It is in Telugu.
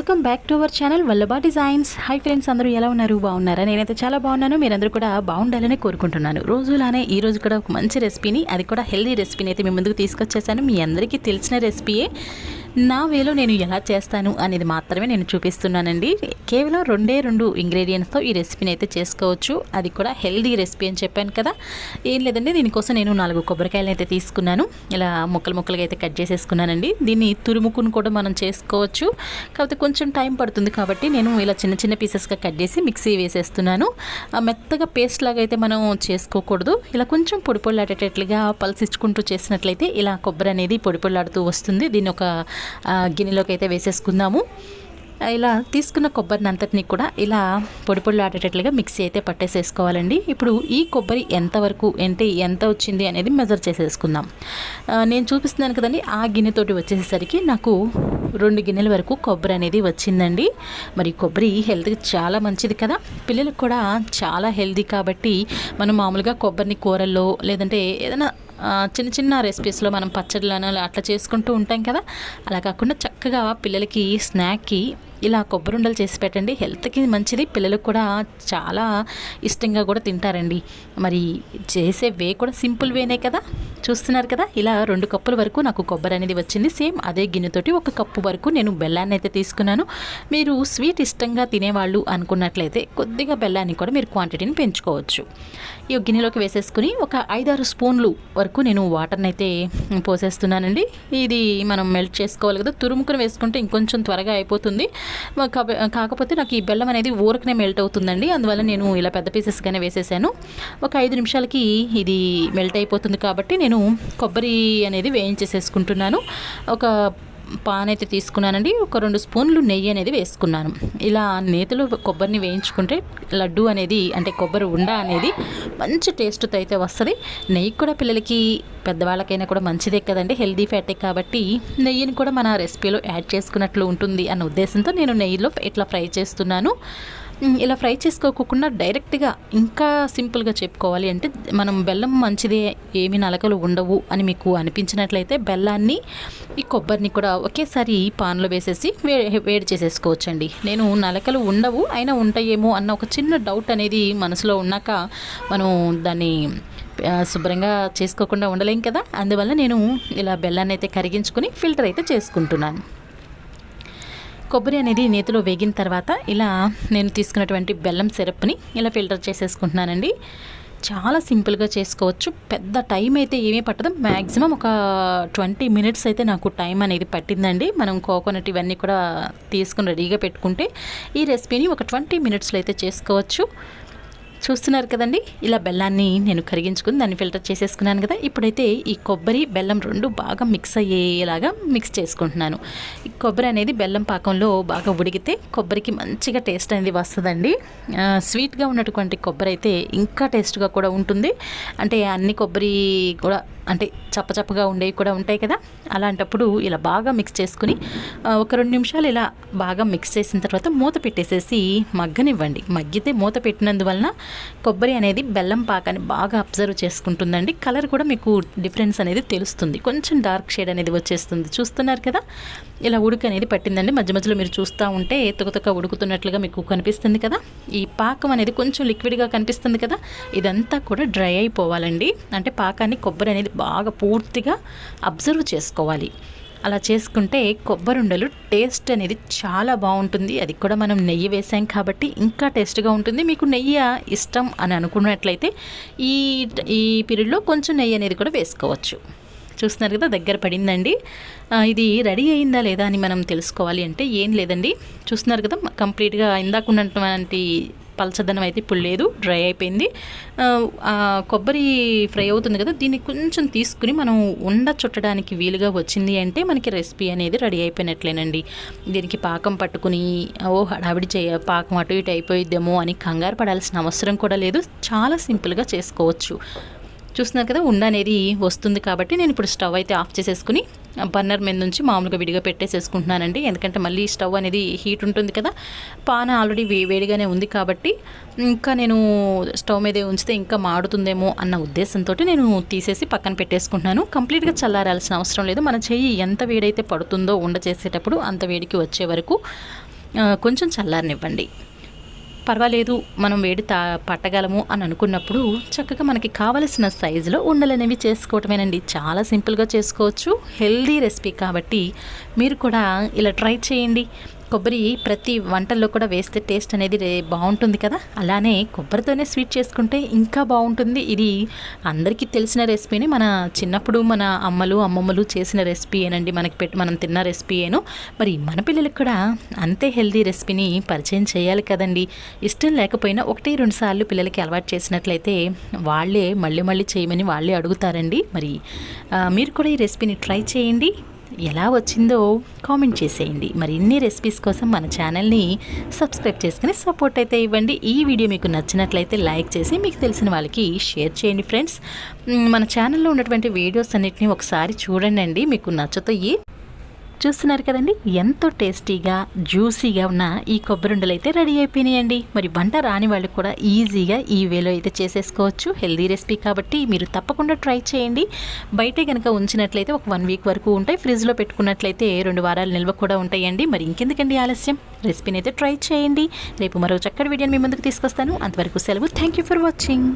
Welcome back to our channel Vallabha designs. Hi friends అందరూ ఎలా ఉన్నారు? బాగున్నారా? నేనైతే చాలా బాగున్నాను. మీరందరూ కూడా బాగుండాలని కోరుకుంటున్నాను. రోజులానే ఈ రోజు కూడా ఒక మంచి రెసిపీని అది కూడా హెల్దీ రెసిపీని అయితే మీ ముందుకు తీసుకొచ్చేసాను. మీ అందరికీ తెలిసిన రెసిపీయే నా వేలో నేను ఎలా చేస్తాను అనేది మాత్రమే నేను చూపిస్తున్నానండి. కేవలం రెండే రెండు ఇంగ్రీడియంట్స్తో ఈ రెసిపీని అయితే చేసుకోవచ్చు. అది కూడా హెల్దీ రెసిపీ అని చెప్పాను కదా. ఏం లేదండి దీనికోసం నేను నాలుగు కొబ్బరికాయలు అయితే తీసుకున్నాను. ఇలా ముక్కలు ముక్కలుగా అయితే కట్ చేసేసుకున్నానండి. దీన్ని తురుముకుని కూడా మనం చేసుకోవచ్చు. కాకపోతే కొంచెం టైం పడుతుంది కాబట్టి నేను ఇలా చిన్న చిన్న పీసెస్గా కట్ చేసి మిక్సీ వేసేస్తున్నాను. ఆ మెత్తగా పేస్ట్ లాగా అయితే మనం చేసుకోకూడదు. ఇలా కొంచెం పొడి పొడిలాడేటట్లుగా పల్సిచ్చుకుంటూ చేసినట్లయితే ఇలా కొబ్బరి అనేది పొడి పొడిలాడుతూ వస్తుంది. దీన్ని ఒక గిన్నెలోకి అయితే వేసేసుకుందాము. ఇలా తీసుకున్న కొబ్బరిని అంతటిని కూడా ఇలా పొడి పొడి ఆడేటట్లుగా మిక్సీ అయితే పట్టేసేసుకోవాలండి. ఇప్పుడు ఈ కొబ్బరి ఎంతవరకు అంటే ఎంత వచ్చింది అనేది మెజర్ చేసేసుకుందాం. నేను చూపిస్తున్నాను కదండి ఆ గిన్నెతోటి వచ్చేసరికి నాకు రెండు గిన్నెల వరకు కొబ్బరి అనేది వచ్చిందండి. మరి కొబ్బరి హెల్త్కి చాలా మంచిది కదా. పిల్లలకు కూడా చాలా హెల్తీ కాబట్టి మనం మామూలుగా కొబ్బరిని కూరల్లో లేదంటే ఏదైనా చిన్న చిన్న రెసిపీస్లో మనం పచ్చళ్ళను అట్లా చేసుకుంటూ ఉంటాం కదా. అలా కాకుండా చక్కగా పిల్లలకి స్నాక్కి ఇలా కొబ్బరి ఉండలు చేసి పెట్టండి. హెల్త్కి మంచిది. పిల్లలకు కూడా చాలా ఇష్టంగా కూడా తింటారండి. మరి చేసే వే కూడా సింపుల్ వేనే కదా? చూస్తున్నారు కదా? ఇలా రెండు కప్పుల వరకు నాకు కొబ్బరి అనేది వచ్చింది. సేమ్ అదే గిన్నెతోటి ఒక కప్పు వరకు నేను బెల్లాన్ని అయితే తీసుకున్నాను. మీరు స్వీట్ ఇష్టంగా తినేవాళ్ళు అనుకున్నట్లయితే కొద్దిగా బెల్లాన్ని కూడా మీరు క్వాంటిటీని పెంచుకోవచ్చు. ఈ గిన్నెలోకి వేసేసుకుని ఒక ఐదారు స్పూన్లు వరకు నేను వాటర్ని అయితే పోసేస్తున్నానండి. ఇది మనం మెల్ట్ చేసుకోవాలి కదా? తురుముకుని వేసుకుంటే ఇంకొంచెం త్వరగా అయిపోతుంది. కాకపోతే నాకు ఈ బెల్లం అనేది ఊరకనే మెల్ట్ అవుతుందండి. అందువల్ల నేను ఇలా పెద్ద పీసెస్గానే వేసేసాను. ఒక ఐదు నిమిషాలకి ఇది మెల్ట్ అయిపోతుంది కాబట్టి నేను కొబ్బరి అనేది వేయించేసేసుకుంటున్నాను. ఒక పాన్ అయితే తీసుకున్నానండి. ఒక రెండు స్పూన్లు నెయ్యి అనేది వేసుకున్నాను. ఇలా నేతలో కొబ్బరిని వేయించుకుంటే లడ్డు అనేది అంటే కొబ్బరి ఉండ అనేది మంచి టేస్ట్తో అయితే వస్తుంది. నెయ్యి కూడా పిల్లలకి పెద్దవాళ్ళకైనా కూడా మంచిదే కదండి. హెల్దీ ఫ్యాటే కాబట్టి నెయ్యిని కూడా మన రెసిపీలో యాడ్ చేసుకున్నట్లు ఉంటుంది అన్న ఉద్దేశంతో నేను నెయ్యిలో ఇట్లా ఫ్రై చేస్తున్నాను. ఇలా ఫ్రై చేసుకోకుండా డైరెక్ట్గా ఇంకా సింపుల్గా చెప్పుకోవాలి అంటే మనం బెల్లం మంచిదే ఏమి నలకలు ఉండవు అని మీకు అనిపించినట్లయితే బెల్లాన్ని ఈ కొబ్బరిని కూడా ఒకేసారి పాన్లో వేసేసి వే వేడి చేసేసుకోవచ్చండి. నేను నలకలు ఉండవు అయినా ఉంటాయేమో అన్న ఒక చిన్న డౌట్ అనేది మనసులో ఉన్నాక మనం దాన్ని శుభ్రంగా చేసుకోకుండా ఉండలేం కదా? అందువల్ల నేను ఇలా బెల్లాన్ని అయితే కరిగించుకొని ఫిల్టర్ అయితే చేసుకుంటున్నాను. కొబ్బరి అనేది నేతిలో వేగిన తర్వాత ఇలా నేను తీసుకున్నటువంటి బెల్లం సిరప్ని ఇలా ఫిల్టర్ చేసేసుకుంటున్నానండి. చాలా సింపుల్గా చేసుకోవచ్చు. పెద్ద టైం అయితే ఏమీ పట్టదు. మ్యాక్సిమం ఒక ట్వంటీ మినిట్స్ అయితే నాకు టైం అనేది పట్టిందండి. మనం కోకోనట్ ఇవన్నీ కూడా తీసుకుని రెడీగా పెట్టుకుంటే ఈ రెసిపీని ఒక ట్వంటీ మినిట్స్లో అయితే చేసుకోవచ్చు. చూస్తున్నారు కదండి? ఇలా బెల్లాన్ని నేను కరిగించుకుని దాన్ని ఫిల్టర్ చేసేసుకున్నాను కదా. ఇప్పుడైతే ఈ కొబ్బరి బెల్లం రెండు బాగా మిక్స్ అయ్యేలాగా మిక్స్ చేసుకుంటున్నాను. ఈ కొబ్బరి అనేది బెల్లం పాకంలో బాగా ఉడికితే కొబ్బరికి మంచిగా టేస్ట్ అనేది వస్తుందండి. స్వీట్గా ఉన్నటువంటి కొబ్బరి అయితే ఇంకా టేస్ట్గా కూడా ఉంటుంది. అంటే అన్ని కొబ్బరి కూడా అంటే చప్పచప్పగా ఉండేవి కూడా ఉంటాయి కదా. అలాంటప్పుడు ఇలా బాగా మిక్స్ చేసుకుని ఒక రెండు నిమిషాలు ఇలా బాగా మిక్స్ చేసిన తర్వాత మూత పెట్టేసేసి మగ్గనివ్వండి. మగ్గితే మూత పెట్టినందువలన కొబ్బరి అనేది బెల్లం పాకాన్ని బాగా అబ్జర్వ్ చేసుకుంటుందండి. కలర్ కూడా మీకు డిఫరెన్స్ అనేది తెలుస్తుంది. కొంచెం డార్క్ షేడ్ అనేది వచ్చేస్తుంది. చూస్తున్నారు కదా? ఇలా ఉడుకు అనేది పట్టిందండి. మధ్య మధ్యలో మీరు చూస్తూ ఉంటే తుకతుక ఉడుకుతున్నట్లుగా మీకు కనిపిస్తుంది కదా. ఈ పాకం అనేది కొంచెం లిక్విడ్గా కనిపిస్తుంది కదా. ఇదంతా కూడా డ్రై అయిపోవాలండి. అంటే పాకాన్ని కొబ్బరి అనేది బాగా పూర్తిగా అబ్జర్వ్ చేసుకోవాలి. అలా చేసుకుంటే కొబ్బరి ఉండలు టేస్ట్ అనేది చాలా బాగుంటుంది. అది కూడా మనం నెయ్యి వేసాం కాబట్టి ఇంకా టేస్ట్గా ఉంటుంది. మీకు నెయ్యి ఇష్టం అని అనుకున్నట్లయితే ఈ ఈ పీరియడ్లో కొంచెం నెయ్యి అనేది కూడా వేసుకోవచ్చు. చూస్తున్నారు కదా దగ్గర పడిందండి. ఇది రెడీ అయిందా లేదా అని మనం తెలుసుకోవాలి అంటే ఏం లేదండి. చూస్తున్నారు కదా కంప్లీట్గా ఇందాక ఉన్నటువంటి పలచదనం అయితే ఇప్పుడు లేదు డ్రై అయిపోయింది. కొబ్బరి ఫ్రై అవుతుంది కదా దీన్ని కొంచెం తీసుకుని మనం ఉండ చుట్టడానికి వీలుగా వచ్చింది అంటే మనకి రెసిపీ అనేది రెడీ అయిపోయినట్లేనండి. దీనికి పాకం పట్టుకుని ఓ హడావిడి చేయ పాకం అటు ఇటు అయిపోయిద్దేమో అని కంగారు పడాల్సిన అవసరం కూడా లేదు. చాలా సింపుల్గా చేసుకోవచ్చు. చూస్తున్నారు కదా ఉండ అనేది వస్తుంది కాబట్టి నేను ఇప్పుడు స్టవ్ అయితే ఆఫ్ చేసేసుకుని బర్నర్ మీద నుంచి మామూలుగా విడిగా పెట్టేసేసుకుంటున్నానండి. ఎందుకంటే మళ్ళీ స్టవ్ అనేది హీట్ ఉంటుంది కదా పాన ఆల్రెడీ వే వేడిగానే ఉంది కాబట్టి ఇంకా నేను స్టవ్ మీదే ఉంచితే ఇంకా మాడుతుందేమో అన్న ఉద్దేశంతో నేను తీసేసి పక్కన పెట్టేసుకుంటున్నాను. కంప్లీట్గా చల్లారాల్సిన అవసరం లేదు. మన చెయ్యి ఎంత వేడైతే పడుతుందో ఉండ చేసేటప్పుడు అంత వేడికి వచ్చే వరకు కొంచెం చల్లారనివ్వండి. పర్వాలేదు మనం వేడి తా పట్టగలము అని అనుకున్నప్పుడు చక్కగా మనకి కావలసిన సైజులో ఉండలనేవి చేసుకోవటమేనండి. చాలా సింపుల్గా చేసుకోవచ్చు. హెల్దీ రెసిపీ కాబట్టి మీరు కూడా ఇలా ట్రై చేయండి. కొబ్బరి ప్రతి వంటల్లో కూడా వేస్తే టేస్ట్ అనేది బాగుంటుంది కదా. అలానే కొబ్బరితోనే స్వీట్ చేసుకుంటే ఇంకా బాగుంటుంది. ఇది అందరికీ తెలిసిన రెసిపీని. మన చిన్నప్పుడు మన అమ్మలు అమ్మమ్మలు చేసిన రెసిపీయేనండి మనకి పెట్టి మనం తిన్న రెసిపీ ఏను. మరి మన పిల్లలకు కూడా అంతే హెల్దీ రెసిపీని పరిచయం చేయాలి కదండి. ఇష్టం లేకపోయినా ఒకటి రెండు సార్లు పిల్లలకి అలవాటు చేసినట్లయితే వాళ్ళే మళ్ళీ మళ్ళీ చేయమని వాళ్ళే అడుగుతారండి. మరి మీరు కూడా ఈ రెసిపీని ట్రై చేయండి. ఎలా వచ్చిందో కామెంట్ చేసేయండి. మరి ఇన్ని రెసిపీస్ కోసం మన ఛానల్ని సబ్స్క్రైబ్ చేసుకుని సపోర్ట్ అయితే ఇవ్వండి. ఈ వీడియో మీకు నచ్చినట్లయితే లైక్ చేసి మీకు తెలిసిన వాళ్ళకి షేర్ చేయండి ఫ్రెండ్స్ మన ఛానల్లో ఉన్నటువంటి వీడియోస్ అన్నిటిని ఒకసారి చూడండి మీకు నచ్చుతాయి. చూస్తున్నారు కదండి? ఎంతో టేస్టీగా జ్యూసీగా ఉన్న ఈ కొబ్బరిండలు అయితే రెడీ అయిపోయినాయండి. మరి వంట రాని వాళ్ళు కూడా ఈజీగా ఈ వేలో అయితే చేసేసుకోవచ్చు. హెల్దీ రెసిపీ కాబట్టి మీరు తప్పకుండా ట్రై చేయండి. బయటే కనుక ఉంచినట్లయితే ఒక వన్ వీక్ వరకు ఉంటాయి. ఫ్రిడ్జ్లో పెట్టుకున్నట్లయితే రెండు వారాలు నిల్వ కూడా ఉంటాయండి. మరి ఇంకెందుకండి ఆలస్యం? రెసిపీని అయితే ట్రై చేయండి. రేపు మరో చక్కటి వీడియోని మీ ముందుకు తీసుకొస్తాను. అంతవరకు సెలవు. Thank you for watching.